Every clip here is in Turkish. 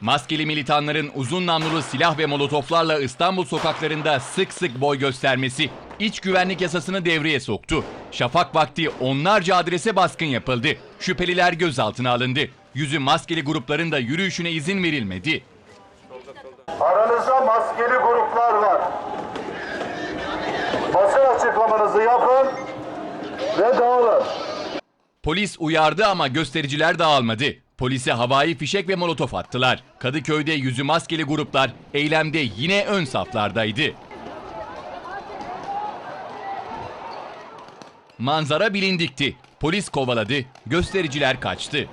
Maskeli militanların uzun namlulu silah ve molotoflarla İstanbul sokaklarında sık sık boy göstermesi iç güvenlik yasasını devreye soktu. Şafak vakti onlarca adrese baskın yapıldı. Şüpheliler gözaltına alındı. Yüzü maskeli grupların da yürüyüşüne izin verilmedi. Aranızda maskeli gruplar var. Basın açıklamanızı yapın ve dağılın. Polis uyardı ama göstericiler dağılmadı. Polise havai fişek ve molotof attılar. Kadıköy'de yüzü maskeli gruplar eylemde yine ön saflardaydı. Manzara bilindikti. Polis kovaladı, göstericiler kaçtı.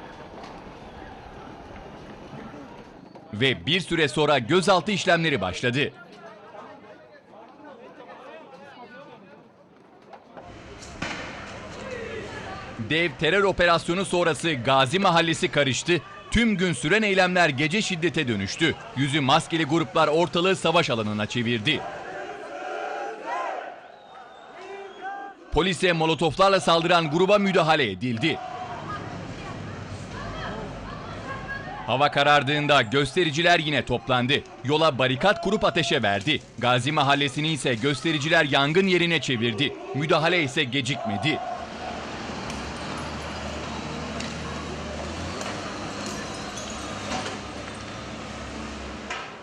Ve bir süre sonra gözaltı işlemleri başladı. Dev terör operasyonu sonrası Gazi Mahallesi karıştı. Tüm gün süren eylemler gece şiddete dönüştü. Yüzü maskeli gruplar ortalığı savaş alanına çevirdi. Polise molotoflarla saldıran gruba müdahale edildi. Hava karardığında göstericiler yine toplandı. Yola barikat kurup ateşe verdi. Gazi Mahallesi'ni ise göstericiler yangın yerine çevirdi. Müdahale ise gecikmedi.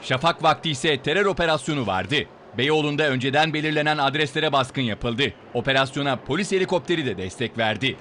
Şafak vakti ise terör operasyonu vardı. Beyoğlu'nda önceden belirlenen adreslere baskın yapıldı. Operasyona polis helikopteri de destek verdi.